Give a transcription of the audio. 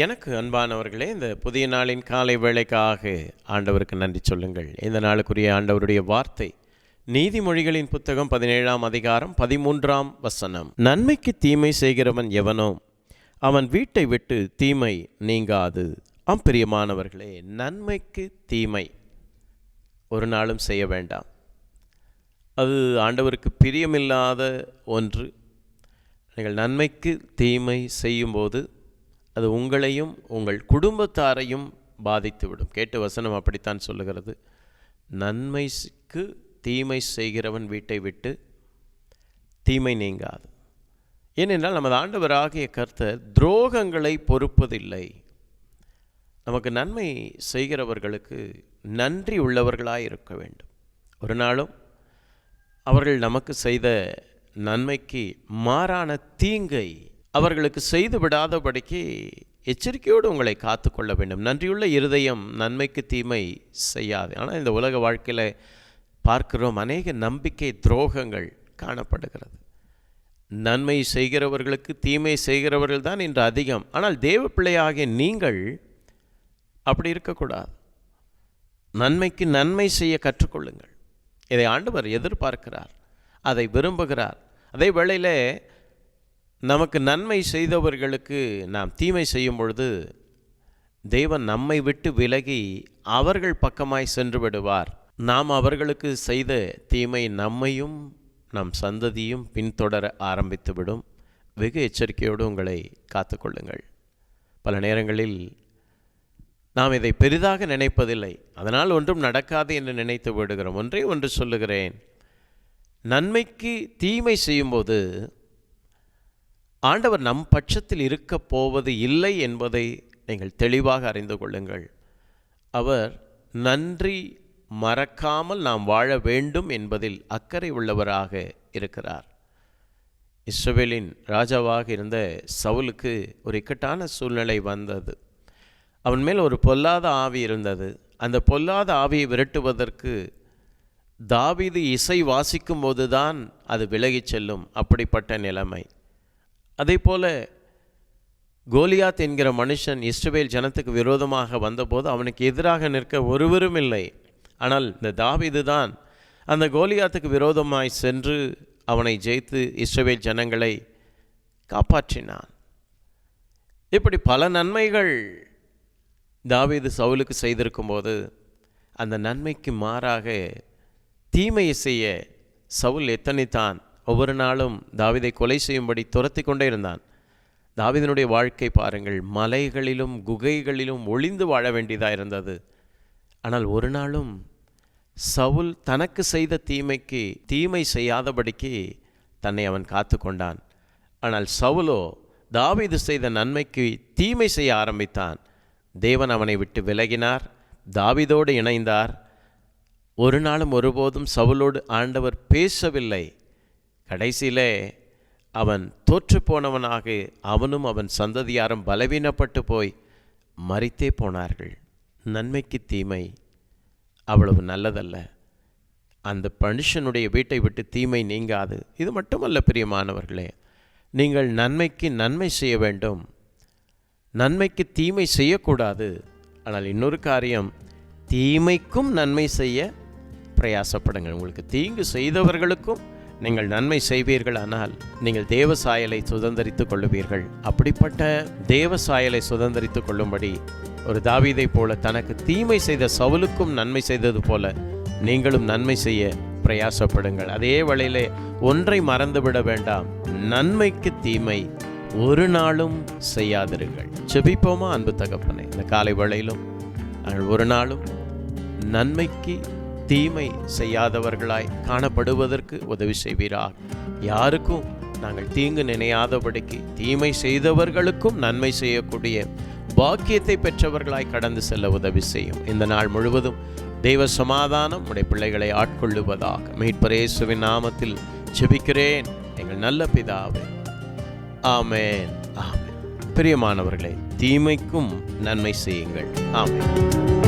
எனக்கு அன்பானவர்களே இந்த புதிய நாளின் காலை வேளைக்காக ஆண்டவருக்கு நன்றி சொல்லுங்கள். இந்த நாளுக்குரிய ஆண்டவருடைய வார்த்தை நீதிமொழிகளின் புத்தகம் பதினேழாம் அதிகாரம் பதிமூன்றாம் வசனம். நன்மைக்கு தீமை செய்கிறவன் எவனோ அவன் வீட்டை விட்டு தீமை நீங்காது. அம்பிரியமானவர்களே நன்மைக்கு தீமை ஒரு நாளும் செய்ய வேண்டாம். அது ஆண்டவருக்கு பிரியமில்லாத ஒன்று. நீங்கள் நன்மைக்கு தீமை செய்யும்போது அது உங்களையும் உங்கள் குடும்பத்தாரையும் பாதித்துவிடும். கேட்டு வசனம் அப்படித்தான் சொல்லுகிறது. நன்மைக்கு தீமை செய்கிறவன் வீட்டை விட்டு தீமை நீங்காது. ஏனென்றால் நமது ஆண்டவராகிய கர்த்தர் துரோகங்களை பொறுப்பதில்லை. நமக்கு நன்மை செய்கிறவர்களுக்கு நன்றி உள்ளவர்களாக இருக்க வேண்டும். ஒரு நாளும் அவர்கள் நமக்கு செய்த நன்மைக்கு மாறான தீங்கை அவர்களுக்கு செய்து விடாதபடிக்கு எச்சரிக்கையோடு உங்களை காத்து கொள்ள வேண்டும். நன்றியுள்ள இருதயம் நன்மைக்கு தீமை செய்யாது. ஆனால் இந்த உலக வாழ்க்கையில் பார்க்கிறோம் அநேக நம்பிக்கை துரோகங்கள் காணப்படுகிறது. நன்மை செய்கிறவர்களுக்கு தீமை செய்கிறவர்கள் தான் இன்று அதிகம். ஆனால் தேவ பிள்ளையாகிய நீங்கள் அப்படி இருக்கக்கூடாது. நன்மைக்கு நன்மை செய்ய கற்றுக்கொள்ளுங்கள். இதை ஆண்டவர் எதிர்பார்க்கிறார். அதை விரும்புகிறார். அதே வேளையில் நமக்கு நன்மை செய்தவர்களுக்கு நாம் தீமை செய்யும் பொழுது தேவன் நம்மை விட்டு விலகி அவர்கள் பக்கமாய் சென்று விடுவார். நாம் அவர்களுக்கு செய்த தீமை நம்மையும் நம் சந்ததியும் பின்தொடர ஆரம்பித்துவிடும் வெகு எச்சரிக்கையோடு உங்களை காத்துக்கொள்ளுங்கள் பல நேரங்களில் நாம் இதை பெரிதாக நினைப்பதில்லை. அதனால் ஒன்றும் நடக்காது என்று நினைத்து விடுகிறோம். ஒன்றே ஒன்று சொல்லுகிறேன். நன்மைக்கு தீமை செய்யும்போது ஆண்டவர் நம் பட்சத்தில் இருக்கப் போவது இல்லை என்பதை நீங்கள் தெளிவாக அறிந்து கொள்ளுங்கள். அவர் நன்றி மறக்காமல் நாம் வாழ வேண்டும் என்பதில் அக்கறை உள்ளவராக இருக்கிறார். இஸ்ரவேலின் ராஜாவாக இருந்த சவுலுக்கு ஒரு இக்கட்டான சூழ்நிலை வந்தது. அவன் மேல் ஒரு பொல்லாத ஆவி இருந்தது. அந்த பொல்லாத ஆவியை விரட்டுவதற்கு தாவிது இசை வாசிக்கும் போதுதான் அது விலகிச் செல்லும் அப்படிப்பட்ட நிலைமை. அதே போல கோலியாத் என்கிற மனுஷன் இஸ்ரவேல் ஜனத்துக்கு விரோதமாக வந்தபோது அவனுக்கு எதிராக நிற்க ஒருவரும் இல்லை. ஆனால் இந்த தாவிது தான் அந்த கோலியாத்துக்கு விரோதமாய் சென்று அவனை ஜெயித்து இஸ்ரவேல் ஜனங்களை காப்பாற்றினான். இப்படி பல நன்மைகள் தாவீது சவுலுக்கு செய்திருக்கும்போது அந்த நன்மைக்கு மாறாக தீமையை செய்ய சவுல் எத்தனைத்தான்? ஒவ்வொரு நாளும் தாவிதை கொலை செய்யும்படி துரத்தி கொண்டே இருந்தான். தாவிதனுடைய வாழ்க்கை பாருங்கள் மலைகளிலும் குகைகளிலும் ஒளிந்து வாழ வேண்டியதாக இருந்தது. ஆனால் ஒரு நாளும் சவுல் தனக்கு செய்த தீமைக்கு தீமை செய்யாதபடிக்கு தன்னை அவன் காத்து கொண்டான். ஆனால் சவுலோ தாவீது செய்த நன்மைக்கு தீமை செய்ய ஆரம்பித்தான். தேவன் அவனை விட்டு விலகினார் தாவிதோடு இணைந்தார். ஒரு நாளும் ஒருபோதும் சவுலோடு ஆண்டவர் பேசவில்லை. கடைசியிலே அவன் தோற்று போனவனாக அவனும் அவன் சந்ததியாரும் பலவீனப்பட்டு போய் மறித்தே போனார்கள். நன்மைக்கு தீமை அவ்வளவு நல்லதல்ல. அந்த மனுஷனுடைய வீட்டை விட்டு தீமை நீங்காது. இது மட்டுமல்ல பிரியமானவர்களே. நீங்கள் நன்மைக்கு நன்மை செய்ய வேண்டும். நன்மைக்கு தீமை செய்யக்கூடாது. ஆனால் இன்னொரு காரியம் தீமைக்கும் நன்மை செய்ய பிரயாசப்படுங்கள். உங்களுக்கு தீங்கு செய்தவர்களுக்கும் நீங்கள் நன்மை செய்வீர்களானால் நீங்கள் தேவ சாயலை சுதந்திரித்துக் கொள்ளுவீர்கள். அப்படிப்பட்ட தேவ சாயலை சுதந்திரித்துக் கொள்ளும்படி ஒரு தாவீதை போல தனக்கு தீமை செய்த சவுலுக்கும் நன்மை செய்தது போல நீங்களும் நன்மை செய்ய பிரயாசப்படுங்கள். அதே வழியிலே ஒன்றை மறந்துவிட வேண்டாம். நன்மைக்கு தீமை ஒரு நாளும் செய்யாதிருங்கள். செபிப்போமா அன்பு தகப்பனே? இந்த காலை வேளையிலும் நாங்கள் ஒரு நாளும் நன்மைக்கு தீமை செய்யாதவர்களாய் காணப்படுவதற்கு உதவி செய்வீராக. யாருக்கும் நாங்கள் தீங்கு நினையாதபடிக்கு தீமை செய்தவர்களுக்கும் நன்மை செய்யக்கூடிய பாக்கியத்தை பெற்றவர்களாய் கடந்து செல்ல உதவி செய்யும். இந்த நாள் முழுவதும் தெய்வ சமாதானம் உடைய பிள்ளைகளை ஆட்கொள்ளுவதாக. மீட்பரேசுவின் நாமத்தில் செபிக்கிறேன் எங்கள் நல்ல பிதாவே. ஆமேன். ஆமேன். பிரியமானவர்களே தீமைக்கும் நன்மை செய்யுங்கள். ஆமேன்.